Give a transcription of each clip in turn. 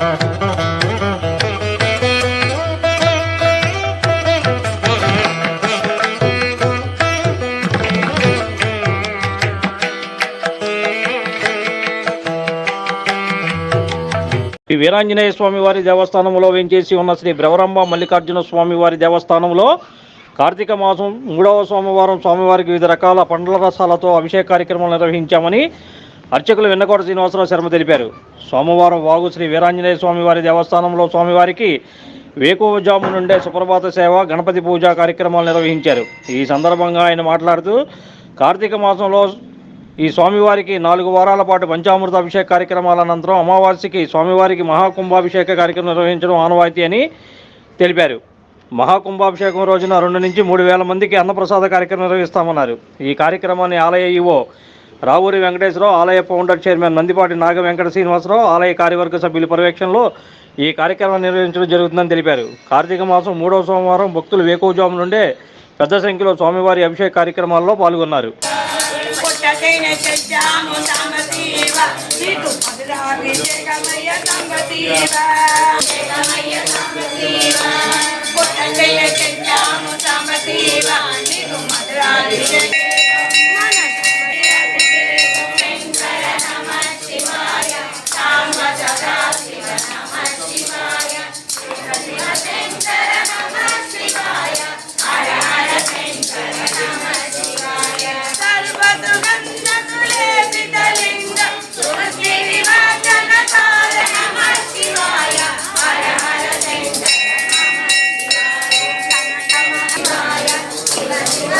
ఈ వీరాంజనేయ స్వామి వారి దేవస్థానంలో వేంచేసి ఉన్న శ్రీ బ్రవరంబ మల్లికార్జున స్వామి వారి దేవస్థానంలో కార్తీక మాసం మూడవ సోమవారం స్వామివారికి వివిధ రకాల పండ్ల రసాలతో అభిషేక కార్యక్రమాలు నిర్వహించామని అర్చకులు వెన్నకోట శ్రీనివాసరావు శర్మ తెలిపారు. సోమవారం వాగు శ్రీ వీరాంజనేయ స్వామివారి దేవస్థానంలో స్వామివారికి వేకువజాము నుండే సుప్రభాత సేవ గణపతి పూజ కార్యక్రమాలు నిర్వహించారు. ఈ సందర్భంగా ఆయన మాట్లాడుతూ కార్తీక మాసంలో ఈ స్వామివారికి నాలుగు వారాల పాటు పంచామృత అభిషేక కార్యక్రమాల అనంతరం అమావాస్యకి స్వామివారికి మహాకుంభాభిషేక కార్యక్రమం నిర్వహించడం ఆనవాయితీ అని తెలిపారు. మహాకుంభాభిషేకం రోజున రెండు నుంచి మూడు వేల మందికి అన్నప్రసాద కార్యక్రమం నిర్వహిస్తామన్నారు. ఈ కార్యక్రమాన్ని ఆలయ ఈవో రావూరి వెంకటేశ్వరరావు ఆలయ ఫౌండర్ చైర్మన్ నందిపాటి నాగ వెంకట శ్రీనివాసరావు ఆలయ కార్యవర్గ సభ్యుల పర్యవేక్షణలో ఈ కార్యక్రమం నిర్వహించడం జరుగుతుందని తెలిపారు. కార్తీక మాసం మూడవ సోమవారం భక్తులు వేకోజాము నుండే పెద్ద సంఖ్యలో స్వామివారి అభిషేక కార్యక్రమాల్లో పాల్గొన్నారు. పుట్టకైన శివ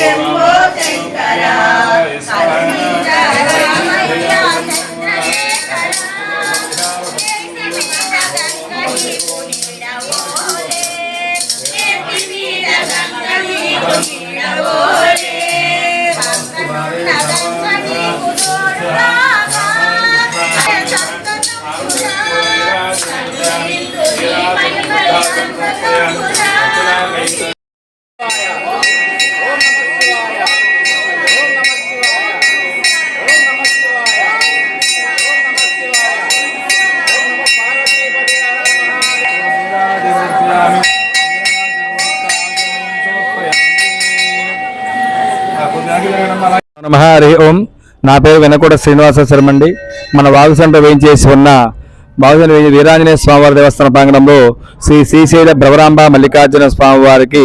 శంభో శంకర అరుణించరామయ్య నమ హరి ఓం. నా పేరు వెనకూడ శ్రీనివాస శర్మండి. మన వాగుసంట వేయించేసి ఉన్న వాగుసంట వేయించి వీరాంజనేయ స్వామివారి దేవస్థాన ప్రాంగణంలో శ్రీ శ్రీశైల భ్రవరాంబ మల్లికార్జున స్వామివారికి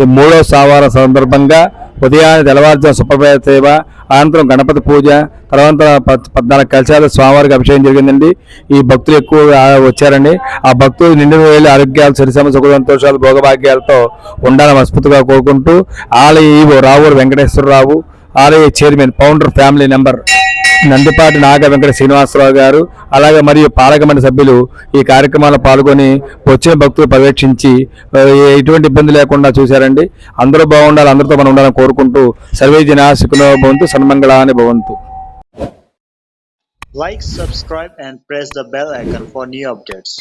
ఈ మూడో స్వామివారం సందర్భంగా ఉదయాన్నే తెల్లవారుజాము సుప్రభాత సేవ అనంతరం గణపతి పూజ తర్వాత పద్- పద్నాలుగు కలశాల స్వామివారికి అభిషేకం జరిగిందండి. ఈ భక్తులు ఎక్కువగా వచ్చారండి. ఆ భక్తులు నిండు వేలు ఆరోగ్యాలు సరిసమ సుఖ సంతోషాలు భోగభాగ్యాలతో ఉండాలని మనస్ఫూర్తిగా కోరుకుంటూ ఆలయ ఈవో రావూరు వెంకటేశ్వరరావు ఆలయ chairman founder family number Nandipati Naga Venkata Srinivasarao గారు అలాగే మరియు పాలకమండలి సభ్యులు ఈ కార్యక్రమాల్లో పాల్గొని వచ్చిన భక్తులు పర్యవేక్షించి ఎటువంటి ఇబ్బంది లేకుండా చూశారండి. అందరూ బాగుండాలి అందరితో మనం ఉండాలని కోరుకుంటూ సర్వే జనా సుఖినో భవంతు సన్మంగళాన్ని భవంతు. Like subscribe and press the bell icon for new updates